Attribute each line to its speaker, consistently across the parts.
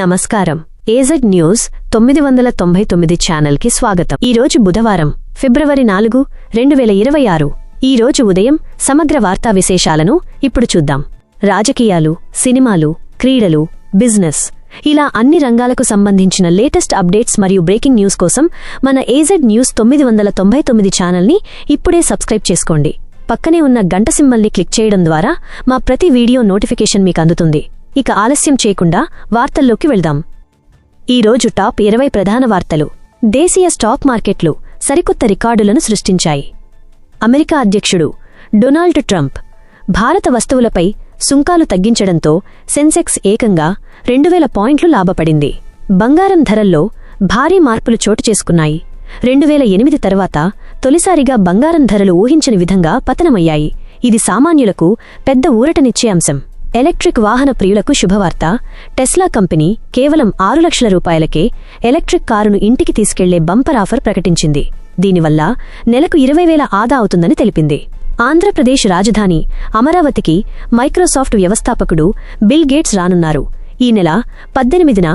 Speaker 1: నమస్కారం. AZ news తొమ్మిది వందల తొంభై తొమ్మిది ఛానల్కి స్వాగతం. ఈరోజు బుధవారం ఫిబ్రవరి నాలుగు రెండు వేల ఇరవై ఆరు. ఈరోజు ఉదయం సమగ్ర వార్తా విశేషాలను ఇప్పుడు చూద్దాం. రాజకీయాలు సినిమాలు క్రీడలు బిజినెస్ ఇలా అన్ని రంగాలకు సంబంధించిన లేటెస్ట్ అప్డేట్స్ మరియు బ్రేకింగ్ న్యూస్ కోసం మన ఏజెడ్ న్యూస్ తొమ్మిది వందల తొంభై తొమ్మిది ఛానల్ని ఇప్పుడే సబ్స్క్రైబ్ చేసుకోండి. పక్కనే ఉన్న గంట సింబల్ని క్లిక్ చేయడం ద్వారా మా ప్రతి వీడియో నోటిఫికేషన్ మీకు అందుతుంది. ఇక ఆలస్యం చేయకుండా వార్తల్లోకి వెళ్దాం. ఈరోజు టాప్ ఇరవై ప్రధాన వార్తలు. దేశీయ స్టాక్ మార్కెట్లు సరికొత్త రికార్డులను సృష్టించాయి. అమెరికా అధ్యక్షుడు డొనాల్డ్ ట్రంప్ భారత వస్తువులపై సుంకాలు తగ్గించడంతో సెన్సెక్స్ ఏకంగా రెండువేల పాయింట్లు లాభపడింది. బంగారం ధరల్లో భారీ మార్పులు చోటు చేసుకున్నాయి. రెండువేల ఎనిమిది తర్వాత తొలిసారిగా బంగారం ధరలు ఊహించని విధంగా పతనమయ్యాయి. ఇది సామాన్యులకు పెద్ద ఊరటనిచ్చే అంశం. ఎలక్ట్రిక్ వాహన ప్రియులకు శుభవార్త. టెస్లా కంపెనీ కేవలం ఆరు లక్షల రూపాయలకే ఎలక్ట్రిక్ కారును ఇంటికి తీసుకెళ్ళే బంపర్ ఆఫర్ ప్రకటించింది. దీనివల్ల నెలకు ఇరవై వేల ఆదా అవుతుందని తెలిపింది. ఆంధ్రప్రదేశ్ రాజధాని అమరావతికి మైక్రోసాఫ్ట్ వ్యవస్థాపకుడు బిల్ గేట్స్ రానున్నారు. ఈ నెల పద్దెనిమిదిన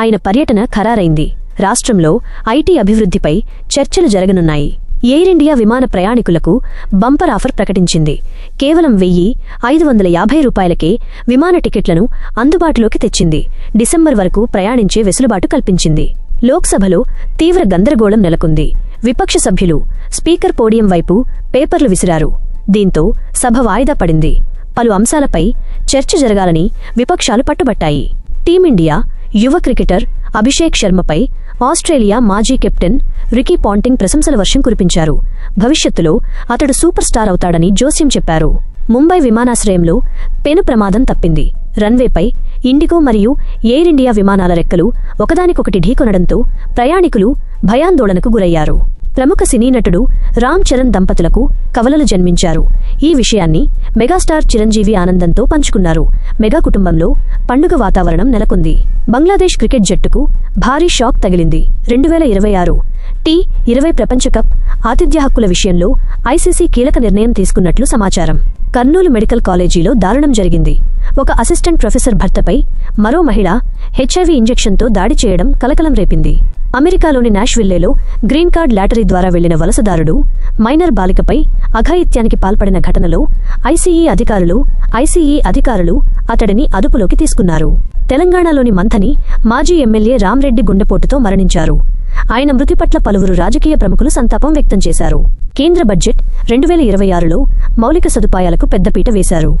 Speaker 1: ఆయన పర్యటన ఖరారైంది. రాష్ట్రంలో ఐటీ అభివృద్ధిపై చర్చలు జరగనున్నాయి. ఎయిర్ ఇండియా విమాన ప్రయాణికులకు బంపర్ ఆఫర్ ప్రకటించింది. కేవలం వెయ్యి ఐదు వందల యాభై రూపాయలకే విమాన టికెట్లను అందుబాటులోకి తెచ్చింది. డిసెంబర్ వరకు ప్రయాణించే వెసులుబాటు కల్పించింది. లోక్సభలో తీవ్ర గందరగోళం నెలకొంది. విపక్ష సభ్యులు స్పీకర్ పోడియం వైపు పేపర్లు విసిరారు. దీంతో సభ వాయిదా పడింది. పలు అంశాలపై చర్చ జరగాలని విపక్షాలు పట్టుబట్టాయి. టీమిండియా యువ క్రికెటర్ అభిషేక్ శర్మపై ఆస్ట్రేలియా మాజీ కెప్టెన్ రికీ పాంటింగ్ ప్రశంసల వర్షం కురిపించారు. భవిష్యత్తులో అతడు సూపర్ స్టార్ అవుతాడని జోస్యం చెప్పారు. ముంబై విమానాశ్రయంలో పెను ప్రమాదం తప్పింది. రన్వేపై ఇండిగో మరియు ఎయిర్ ఇండియా విమానాల రెక్కలు ఒకదానికొకటి ఢీకొనడంతో ప్రయాణికులు భయాందోళనకు గురయ్యారు. ప్రముఖ సినీ నటుడు రామ్ చరణ్ దంపతులకు కవలలు జన్మించారు. ఈ విషయాన్ని మెగాస్టార్ చిరంజీవి ఆనందంతో పంచుకున్నారు. మెగా కుటుంబంలో పండుగ వాతావరణం నెలకొంది. బంగ్లాదేశ్ క్రికెట్ జట్టుకు భారీ షాక్ తగిలింది. రెండు వేల ఇరవై ఆరు టీ ఇరవై ప్రపంచ కప్ ఆతిథ్య హక్కుల విషయంలో ఐసీసీ కీలక నిర్ణయం తీసుకున్నట్లు సమాచారం. కర్నూలు మెడికల్ కాలేజీలో దారుణం జరిగింది. ఒక అసిస్టెంట్ ప్రొఫెసర్ భర్తపై మరో మహిళ హెచ్ఐవి ఇంజెక్షన్తో దాడి చేయడం కలకలం రేపింది. అమెరికాలోని నాష్విల్లేలో గ్రీన్ కార్డ్ లాటరీ ద్వారా వెళ్ళిన వలసదారుడు మైనర్ బాలికపై అఘాయిత్యానికి పాల్పడిన ఘటనలో ఐసీఈ అధికారులు ఐసీఈ అధికారులు అతడిని అదుపులోకి తీసుకున్నారు. తెలంగాణలోని మంథని మాజీ ఎమ్మెల్యే రామ్రెడ్డి గుండెపోటుతో మరణించారు. ఆయన మృతి పట్ల పలువురు రాజకీయ ప్రముఖులు సంతాపం వ్యక్తం చేశారు. కేంద్ర బడ్జెట్ రెండు వేల ఇరవై ఆరులో మౌలిక సదుపాయాలకు పెద్దపీట వేశారు.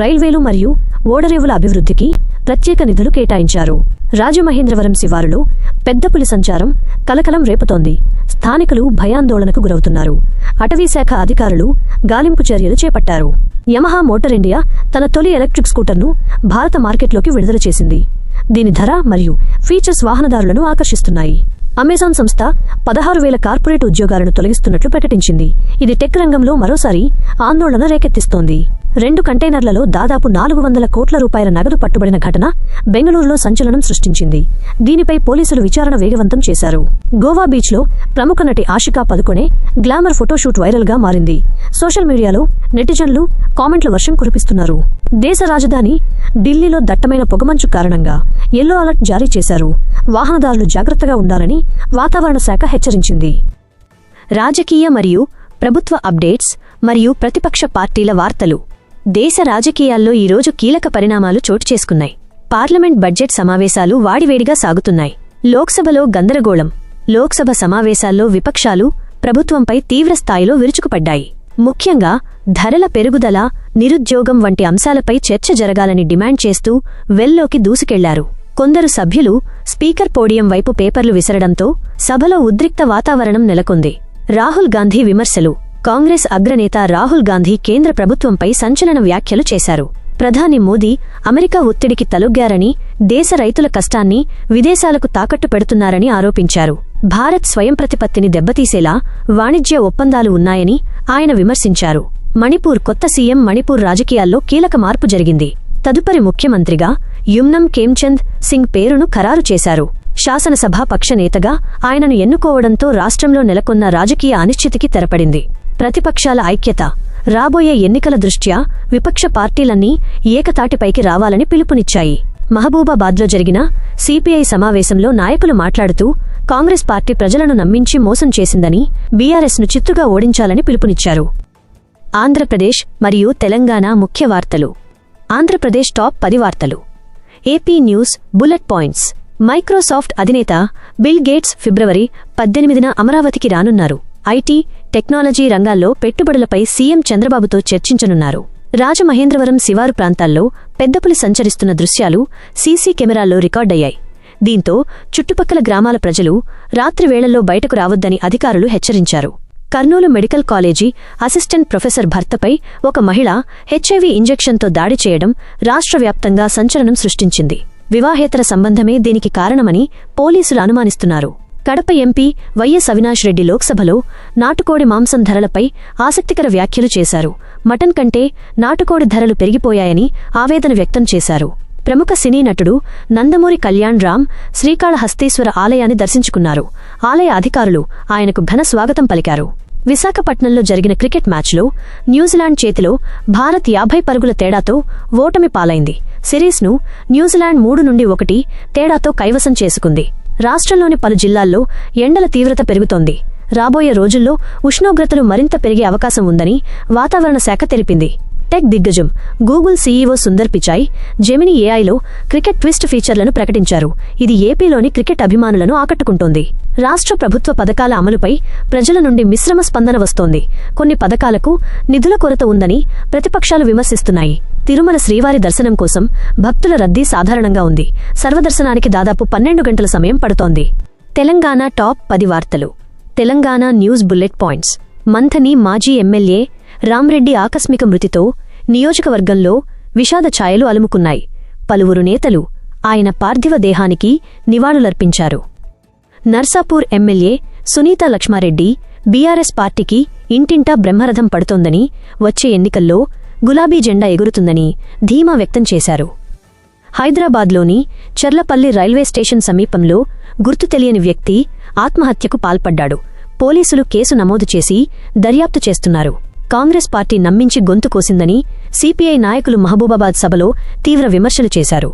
Speaker 1: రైల్వేలు మరియు ఓడరేవుల అభివృద్ధికి ప్రత్యేక నిధులు కేటాయించారు. రాజమహేంద్రవరం శివారులో పెద్ద పులి సంచారం కలకలం రేపుతోంది. స్థానికులు భయాందోళనకు గురవుతున్నారు. అటవీశాఖ అధికారులు గాలింపు చర్యలు చేపట్టారు. యమహా మోటార్ ఇండియా తన తొలి ఎలక్ట్రిక్ స్కూటర్ను భారత మార్కెట్లోకి విడుదల చేసింది. దీని ధర మరియు ఫీచర్స్ వాహనదారులను ఆకర్షిస్తున్నాయి. అమెజాన్ సంస్థ పదహారు వేల కార్పొరేట్ ఉద్యోగాలను తొలగిస్తున్నట్లు ప్రకటించింది. ఇది టెక్ రంగంలో మరోసారి ఆందోళన రేకెత్తిస్తోంది. రెండు కంటైనర్లలో దాదాపు నాలుగు వందల కోట్ల రూపాయల నగదు పట్టుబడిన ఘటన బెంగళూరులో సంచలనం సృష్టించింది. దీనిపై పోలీసులు విచారణ వేగవంతం చేశారు. గోవా బీచ్లో ప్రముఖ నటి ఆషికా పదుకొనే గ్లామర్ ఫోటోషూట్ వైరల్గా మారింది. సోషల్ మీడియాలో నెటిజన్లు కామెంట్ల వర్షం కురిపిస్తున్నారు. దేశ రాజధాని ఢిల్లీలో దట్టమైన పొగమంచు కారణంగా ఎల్లో అలర్ట్ జారీ చేశారు. వాహనదారులు జాగ్రత్తగా ఉండాలని వాతావరణ శాఖ హెచ్చరించింది. రాజకీయ మరియు ప్రభుత్వ అప్డేట్స్ మరియు ప్రతిపక్ష పార్టీల వార్తలు. దేశ రాజకీయాల్లో ఈరోజు కీలక పరిణామాలు చోటు చేసుకున్నాయి. పార్లమెంట్ బడ్జెట్ సమావేశాలు వాడివేడిగా సాగుతున్నాయి. లోక్సభలో గందరగోళం లోక్సభ సమావేశాల్లో విపక్షాలు ప్రభుత్వంపై తీవ్రస్థాయిలో విరుచుకుపడ్డాయి. ముఖ్యంగా ధరల పెరుగుదల నిరుద్యోగం వంటి అంశాలపై చర్చ జరగాలని డిమాండ్ చేస్తూ వెల్లోకి దూసుకెళ్ళారు. కొందరు సభ్యులు స్పీకర్ పోడియం వైపు పేపర్లు విసరడంతో సభలో ఉద్రిక్త వాతావరణం నెలకొంది. రాహుల్ గాంధీ విమర్శలు కాంగ్రెస్ అగ్రనేత రాహుల్ గాంధీ కేంద్ర ప్రభుత్వంపై సంచలన వ్యాఖ్యలు చేశారు. ప్రధాని మోదీ అమెరికా ఒత్తిడికి తలొగ్గారని దేశ రైతుల కష్టాన్ని విదేశాలకు తాకట్టు పెడుతున్నారని ఆరోపించారు. భారత్ స్వయం ప్రతిపత్తిని దెబ్బతీసేలా వాణిజ్య ఒప్పందాలు ఉన్నాయని ఆయన విమర్శించారు. మణిపూర్ కొత్త సీఎం మణిపూర్ రాజకీయాల్లో కీలక మార్పు జరిగింది. తదుపరి ముఖ్యమంత్రిగా యుమ్నం కేమ్చంద్ సింగ్ పేరును ఖరారు చేశారు. శాసనసభా పక్షనేతగా ఆయనను ఎన్నుకోవడంతో రాష్ట్రంలో నెలకొన్న రాజకీయ అనిశ్చితికి తెరపడింది. ప్రతిపక్షాల ఐక్యత రాబోయే ఎన్నికల దృష్ట్యా విపక్ష పార్టీలన్నీ ఏకతాటిపైకి రావాలని పిలుపునిచ్చాయి. మహబూబాబాద్లో జరిగిన సిపిఐ సమావేశంలో నాయకులు మాట్లాడుతూ కాంగ్రెస్ పార్టీ ప్రజలను నమ్మించి మోసం చేసిందని బీఆర్ఎస్ను చిత్తుగా ఓడించాలని పిలుపునిచ్చారు. ఆంధ్రప్రదేశ్ మరియు తెలంగాణ ముఖ్య వార్తలు. ఆంధ్రప్రదేశ్ టాప్ పది వార్తలు. AP news bullet points. Microsoft అధినేత బిల్ గేట్స్ ఫిబ్రవరి పద్దెనిమిదిన అమరావతికి రానున్నారు. ఐటీ టెక్నాలజీ రంగాల్లో పెట్టుబడులపై సీఎం చంద్రబాబుతో చర్చించనున్నారు. రాజమహేంద్రవరం శివారు ప్రాంతాల్లో పెద్దపులి సంచరిస్తున్న దృశ్యాలు సీసీ కెమెరాల్లో రికార్డయ్యాయి. దీంతో చుట్టుపక్కల గ్రామాల ప్రజలు రాత్రివేళల్లో బయటకు రావద్దని అధికారులు హెచ్చరించారు. Kurnool medical college assistant professor భర్తపై ఒక మహిళ హెచ్ఐవి ఇంజెక్షన్తో దాడి చేయడం రాష్ట్రవ్యాప్తంగా సంచలనం సృష్టించింది. వివాహేతర సంబంధమే దీనికి కారణమని పోలీసులు అనుమానిస్తున్నారు. కడప ఎంపీ వైఎస్ అవినాష్ రెడ్డి లోక్సభలో నాటుకోడి మాంసం ధరలపై ఆసక్తికర వ్యాఖ్యలు చేశారు. మటన్ కంటే నాటుకోడి ధరలు పెరిగిపోయాయని ఆవేదన వ్యక్తం చేశారు. ప్రముఖ సినీ నటుడు నందమూరి కళ్యాణ్ రామ్ శ్రీకాళహస్తీశ్వర ఆలయాన్ని దర్శించుకున్నారు. ఆలయ అధికారులు ఆయనకు ఘన స్వాగతం పలికారు. విశాఖపట్నంలో జరిగిన క్రికెట్ మ్యాచ్లో న్యూజిలాండ్ చేతిలో భారత్ యాభై పరుగుల తేడాతో ఓటమి పాలైంది. సిరీస్ను న్యూజిలాండ్ మూడు నుండి ఒకటి తేడాతో కైవసం చేసుకుంది. రాష్ట్రంలోని పలు జిల్లాల్లో ఎండల తీవ్రత పెరుగుతోంది. రాబోయే రోజుల్లో ఉష్ణోగ్రతలు మరింత పెరిగే అవకాశం ఉందని వాతావరణ శాఖ తెలిపింది. టెక్ దిగ్గజం Google CEO Sundar Pichai Gemini ఏఐలో cricket twist ఫీచర్లను ప్రకటించారు. ఇది ఏపీలోని క్రికెట్ అభిమానులను ఆకట్టుకుంటోంది. రాష్ట్ర ప్రభుత్వ పథకాల అమలుపై ప్రజల నుండి మిశ్రమ స్పందన వస్తోంది. కొన్ని పథకాలకు నిధుల కొరత ఉందని ప్రతిపక్షాలు విమర్శిస్తున్నాయి. తిరుమల శ్రీవారి దర్శనం కోసం భక్తుల రద్దీ సాధారణంగా ఉంది. సర్వదర్శనానికి దాదాపు పన్నెండు గంటల సమయం పడుతోంది. తెలంగాణ టాప్ పది వార్తలు. Telangana news bullet points. Manthani మాజీ ఎమ్మెల్యే రామ్రెడ్డి ఆకస్మిక మృతితో నియోజకవర్గంలో విషాద ఛాయలు అలుముకున్నాయి. పలువురు నేతలు ఆయన పార్థివ దేహానికి నివాళులర్పించారు. నర్సాపూర్ ఎమ్మెల్యే సునీత లక్ష్మారెడ్డి బీఆర్ఎస్ పార్టీకి ఇంటింటా బ్రహ్మరథం పడుతోందని వచ్చే ఎన్నికల్లో గులాబీ జెండా ఎగురుతుందని ధీమా వ్యక్తం చేశారు. హైదరాబాద్లోని చర్లపల్లి రైల్వే స్టేషన్ సమీపంలో గుర్తు తెలియని వ్యక్తి ఆత్మహత్యకు పాల్పడ్డాడు. పోలీసులు కేసు నమోదు చేసి దర్యాప్తు చేస్తున్నారు. కాంగ్రెస్ పార్టీ నమ్మించి గొంతు కోసిందని సిపిఐ నాయకులు మహబూబాబాద్ సభలో తీవ్ర విమర్శలు చేశారు.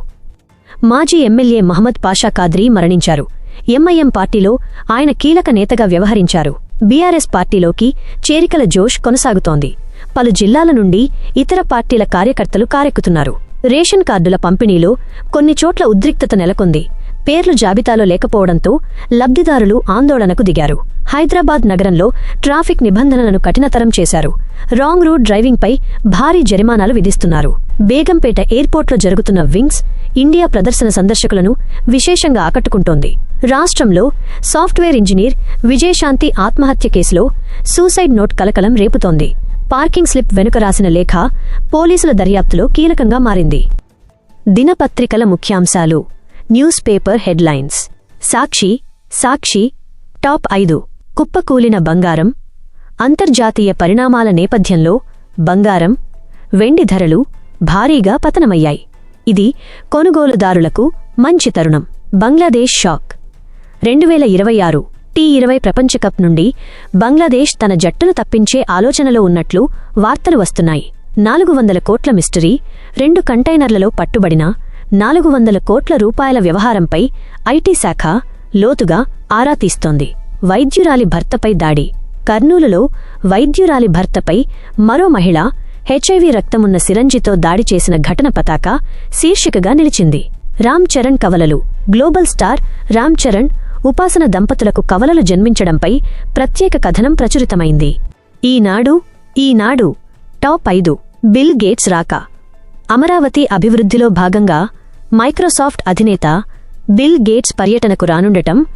Speaker 1: మాజీ ఎమ్మెల్యే మహమ్మద్ పాషా కాద్రీ మరణించారు. ఎంఐఎం పార్టీలో ఆయన కీలక నేతగా వ్యవహరించారు. బీఆర్ఎస్ పార్టీలోకి చేరికల జోష్ కొనసాగుతోంది. పలు జిల్లాల నుండి ఇతర పార్టీల కార్యకర్తలు కారెక్కుతున్నారు. రేషన్ కార్డుల పంపిణీలో కొన్ని చోట్ల ఉద్రిక్తత నెలకొంది. పేర్లు జాబితాలో లేకపోవడంతో లబ్ధిదారులు ఆందోళనకు దిగారు. హైదరాబాద్ నగరంలో ట్రాఫిక్ నిబంధనలను కఠినతరం చేశారు. రాంగ్ రూట్ డ్రైవింగ్పై భారీ జరిమానాలు విధిస్తున్నారు. బేగంపేట ఎయిర్పోర్ట్లో జరుగుతున్న వింగ్స్ ఇండియా ప్రదర్శన సందర్శకులను విశేషంగా ఆకట్టుకుంటోంది. రాష్ట్రంలో సాఫ్ట్వేర్ ఇంజనీర్ విజయశాంతి ఆత్మహత్య కేసులో సూసైడ్ నోట్ కలకలం రేపుతోంది. పార్కింగ్ స్లిప్ వెనుక రాసిన లేఖ పోలీసుల దర్యాప్తులో కీలకంగా మారింది. దినపత్రికల ముఖ్యాంశాలు news paper headlines. Sakshi Sakshi top ఐదు. కుప్పకూలిన బంగారం అంతర్జాతీయ పరిణామాల నేపథ్యంలో బంగారం వెండి ధరలు భారీగా పతనమయ్యాయి. ఇది కొనుగోలుదారులకు మంచి తరుణం. బంగ్లాదేశ్ షాక్. రెండు వేల ఇరవై ఆరు టీ ఇరవై ప్రపంచకప్ నుండి బంగ్లాదేశ్ తన జట్టును తప్పించే ఆలోచనలో ఉన్నట్లు వార్తలు వస్తున్నాయి. నాలుగు వందల కోట్ల మిస్టరీ రెండు కంటైనర్లలో పట్టుబడిన నాలుగు వందల కోట్ల రూపాయల వ్యవహారంపై ఐటీ శాఖ లోతుగా ఆరా తీస్తోంది. వైద్యురాలి భర్తపై దాడి. కర్నూలులో వైద్యురాలి భర్తపై మరో మహిళ హెచ్ఐవి రక్తమున్న సిరంజితో దాడి చేసిన ఘటన పతాక శీర్షికగా నిలిచింది. రామ్ చరణ్ కవలలు గ్లోబల్ స్టార్ రామ్ చరణ్ ఉపాసన దంపతులకు కవలలు జన్మించడంపై ప్రత్యేక కథనం ప్రచురితమైంది. ఈనాడు ఈనాడు టాప్ ఐదు బిల్ గేట్స్ రాక. అమరావతి అభివృద్ధిలో భాగంగా మైక్రోసాఫ్ట్ అధినేత బిల్ గేట్స్ పర్యటనకు రానుండటం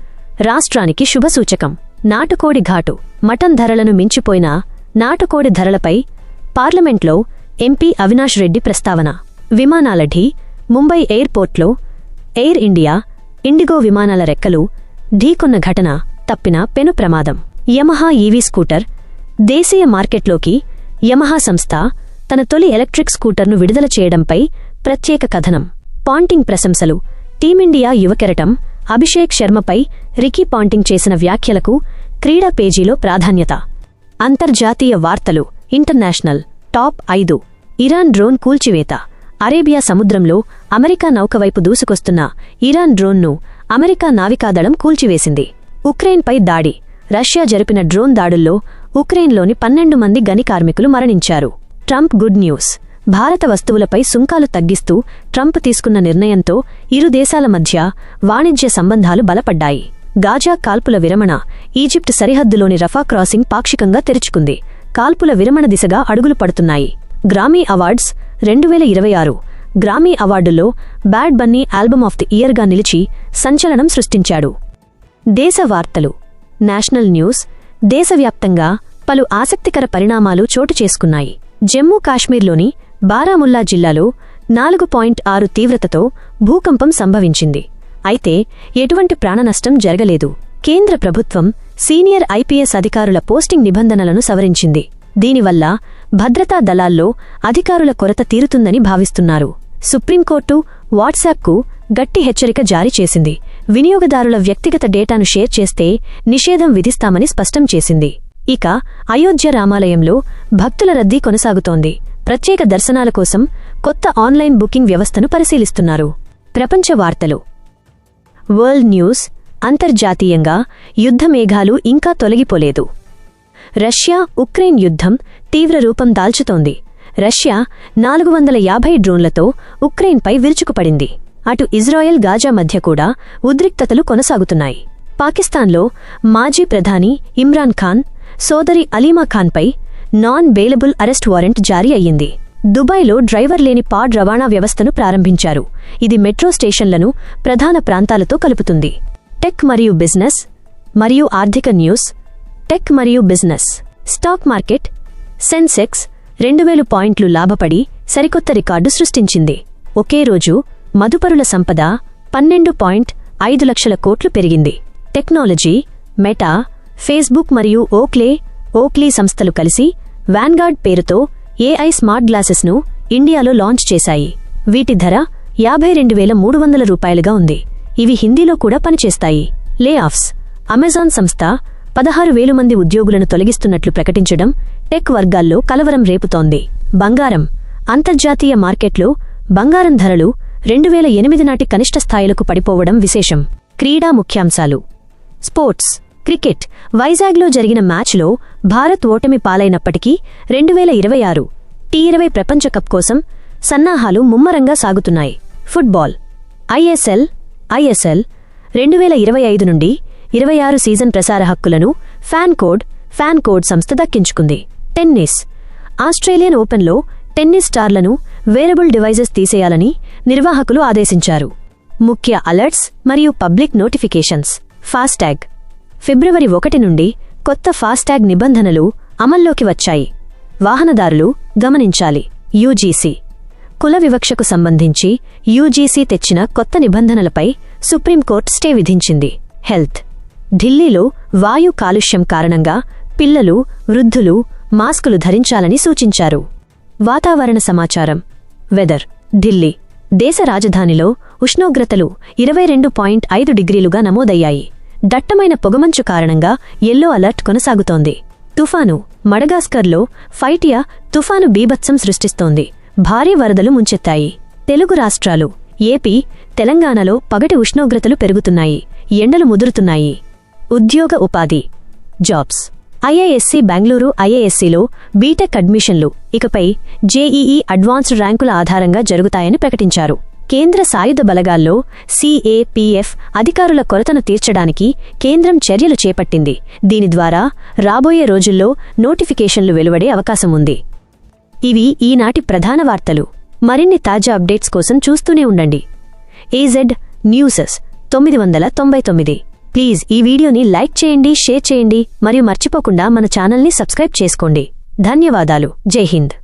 Speaker 1: రాష్ట్రానికి శుభసూచకం. నాటుకోడి ఘాటు మటన్ ధరలను మించిపోయిన నాటుకోడి ధరలపై పార్లమెంట్లో ఎంపీ అవినాష్ రెడ్డి ప్రస్తావన. విమానాల ఢీ ముంబై ఎయిర్పోర్ట్లో ఎయిర్ ఇండియా ఇండిగో విమానాల రెక్కలు ఢీకొన్న ఘటన తప్పిన పెను ప్రమాదం. యమహా ఈవీ స్కూటర్ దేశీయ మార్కెట్లోకి యమహా సంస్థ తన తొలి ఎలక్ట్రిక్ స్కూటర్ను విడుదల చేయడంపై ప్రత్యేక కథనం. పాంటింగ్ ప్రశంసలు టీమిండియా యువకెరటం అభిషేక్ శర్మపై రికీ పాంటింగ్ చేసిన వ్యాఖ్యలకు క్రీడా పేజీలో ప్రాధాన్యత. అంతర్జాతీయ వార్తలు ఇంటర్నేషనల్ టాప్ ఐదు. ఇరాన్ డ్రోన్ కూల్చివేత. అరేబియా సముద్రంలో అమెరికా నౌకవైపు దూసుకొస్తున్న ఇరాన్ డ్రోన్ను అమెరికా నావికాదళం కూల్చివేసింది. ఉక్రెయిన్పై దాడి. రష్యా జరిపిన డ్రోన్ దాడుల్లో ఉక్రెయిన్లోని పన్నెండు మంది గని కార్మికులు మరణించారు. Trump good news. భారత వస్తువులపై సుంకాలు తగ్గిస్తూ ట్రంప్ తీసుకున్న నిర్ణయంతో ఇరు దేశాల మధ్య వాణిజ్య సంబంధాలు బలపడ్డాయి. గాజా కాల్పుల విరమణ ఈజిప్ట్ సరిహద్దులోని రఫా క్రాసింగ్ పాక్షికంగా తెరుచుకుంది. కాల్పుల విరమణ దిశగా అడుగులు పడుతున్నాయి. గ్రామీ అవార్డ్స్ రెండు వేల ఇరవై ఆరు Grammy అవార్డుల్లో Bad Bunny album of the ఇయర్గా నిలిచి సంచలనం సృష్టించాడు. దేశ వార్తలు నేషనల్ న్యూస్ దేశవ్యాప్తంగా పలు ఆసక్తికర పరిణామాలు చోటు చేసుకున్నాయి. జమ్మూ కాశ్మీర్లోని బారాముల్లా జిల్లాలో నాలుగు పాయింట్ ఆరు తీవ్రతతో భూకంపం సంభవించింది. అయితే ఎటువంటి ప్రాణనష్టం జరగలేదు. కేంద్ర ప్రభుత్వం సీనియర్ ఐపీఎస్ అధికారుల పోస్టింగ్ నిబంధనలను సవరించింది. దీనివల్ల భద్రతా దళాల్లో అధికారుల కొరత తీరుతుందని భావిస్తున్నారు. సుప్రీంకోర్టు వాట్సాప్కు గట్టి హెచ్చరిక జారీ చేసింది. వినియోగదారుల వ్యక్తిగత డేటాను షేర్ చేస్తే నిషేధం విధిస్తామని స్పష్టం చేసింది. ఇక అయోధ్య రామాలయంలో భక్తుల రద్దీ కొనసాగుతోంది. ప్రత్యేక దర్శనాల కోసం కొత్త ఆన్లైన్ బుకింగ్ వ్యవస్థను పరిశీలిస్తున్నారు. ప్రపంచ వార్తలు. వరల్డ్ న్యూస్ అంతర్జాతీయంగా యుద్ధమేఘాలు ఇంకా తొలగిపోలేదు. రష్యా ఉక్రెయిన్ యుద్ధం తీవ్ర రూపం దాల్చుతోంది. రష్యా నాలుగు వందల యాభై డ్రోన్లతో ఉక్రెయిన్పై విరుచుకుపడింది. అటు ఇజ్రాయెల్ గాజా మధ్య కూడా ఉద్రిక్తతలు కొనసాగుతున్నాయి. పాకిస్తాన్లో మాజీ ప్రధాని ఇమ్రాన్ ఖాన్ సోదరి అలీమా ఖాన్పై నాన్ బెయిలబుల్ అరెస్ట్ వారెంట్ జారీ అయ్యింది. దుబాయ్లో డ్రైవర్ లేని పాడ్ రవాణా వ్యవస్థను ప్రారంభించారు. ఇది మెట్రో స్టేషన్లను ప్రధాన ప్రాంతాలతో కలుపుతుంది. టెక్ మరియు బిజినెస్ మరియు ఆర్థిక న్యూస్ టెక్ మరియు బిజినెస్ స్టాక్ మార్కెట్ సెన్సెక్స్ రెండు వేలు పాయింట్లు లాభపడి సరికొత్త రికార్డు సృష్టించింది. ఒకే రోజు మదుపరుల సంపద పన్నెండు పాయింట్ ఐదు లక్షల కోట్లు పెరిగింది. టెక్నాలజీ మెటా ఫేస్బుక్ మరియు ఓక్లే ఓక్లీ సంస్థలు కలిసి వ్యాన్గార్డ్ పేరుతో ఏఐ స్మార్ట్ గ్లాసెస్ను ఇండియాలో లాంచ్ చేశాయి. వీటి ధర యాభై రెండు వేల మూడు వందల రూపాయలుగా ఉంది. ఇవి హిందీలో కూడా పనిచేస్తాయి. లే ఆఫ్స్ అమెజాన్ సంస్థ పదహారు వేలు మంది ఉద్యోగులను తొలగిస్తున్నట్లు ప్రకటించడం టెక్ వర్గాల్లో కలవరం రేపుతోంది. బంగారం. అంతర్జాతీయ మార్కెట్లో బంగారం ధరలు రెండు వేల ఎనిమిది నాటి కనిష్ట స్థాయిలకు పడిపోవడం విశేషం. క్రీడా ముఖ్యాంశాలు. స్పోర్ట్స్. క్రికెట్. వైజాగ్లో జరిగిన మ్యాచ్లో భారత్ ఓటమి పాలైనప్పటికీ రెండు వేల ఇరవై ఆరు టీ ఇరవై ప్రపంచ కప్ కోసం సన్నాహాలు ముమ్మరంగా సాగుతున్నాయి. ఫుట్బాల్. ఐఎస్ఎల్ ఐఎస్ఎల్ రెండు వేల ఇరవై ఐదు నుండి ఇరవై ఆరు సీజన్ ప్రసార హక్కులను ఫ్యాన్ కోడ్ ఫ్యాన్ కోడ్ సంస్థ దక్కించుకుంది. టెన్నిస్. ఆస్ట్రేలియన్ ఓపెన్లో టెన్నిస్ స్టార్లను వేరబుల్ డివైజెస్ తీసేయాలని నిర్వాహకులు ఆదేశించారు. ముఖ్య అలర్ట్స్ మరియు పబ్లిక్ నోటిఫికేషన్స్. ఫాస్టాగ్. ఫిబ్రవరి ఒకటి నుండి కొత్త ఫాస్టాగ్ నిబంధనలు అమల్లోకి వచ్చాయి. వాహనదారులు గమనించాలి. యూజీసీ. కుల వివక్షకు సంబంధించి యూజీసీ తెచ్చిన కొత్త నిబంధనలపై సుప్రీంకోర్టు స్టే విధించింది. హెల్త్. ఢిల్లీలో వాయు కాలుష్యం కారణంగా పిల్లలు వృద్ధులు మాస్కులు ధరించాలని సూచించారు. వాతావరణ సమాచారం. వెదర్. ఢిల్లీ. దేశ రాజధానిలో ఉష్ణోగ్రతలు ఇరవై రెండు పాయింట్ ఐదు డిగ్రీలుగా నమోదయ్యాయి. దట్టమైన పొగమంచు కారణంగా ఎల్లో అలర్ట్ కొనసాగుతోంది. తుఫాను. మడగాస్కర్లో ఫైటియా తుఫాను బీభత్సం సృష్టిస్తోంది. భారీ వరదలు ముంచెత్తాయి. తెలుగు రాష్ట్రాలు ఏపీ తెలంగాణలో పగటి ఉష్ణోగ్రతలు పెరుగుతున్నాయి. ఎండలు ముదురుతున్నాయి. ఉద్యోగ ఉపాధి. జాబ్స్. ఐఐఎస్సీ బెంగళూరు ఐఐఎస్సిలో బీటెక్ అడ్మిషన్లు ఇకపై జేఈఈ అడ్వాన్స్డ్ ర్యాంకుల ఆధారంగా జరుగుతాయని ప్రకటించారు. కేంద్ర సాయుధ బలగాల్లో సిఏపిఎఫ్ అధికారుల కొరతను తీర్చడానికి కేంద్రం చర్యలు చేపట్టింది. దీని ద్వారా రాబోయే రోజుల్లో నోటిఫికేషన్లు వెలువడే అవకాశం ఉంది. ఇవి ఈనాటి ప్రధాన వార్తలు. మరిన్ని తాజా అప్డేట్స్ కోసం చూస్తూనే ఉండండి. ఏజెడ్ న్యూసెస్ తొమ్మిది వందల తొంభై తొమ్మిది. ప్లీజ్ ఈ వీడియోని లైక్ చేయండి షేర్ చేయండి మరియు మర్చిపోకుండా మన ఛానల్ని సబ్స్క్రైబ్ చేసుకోండి. ధన్యవాదాలు. జై హింద్.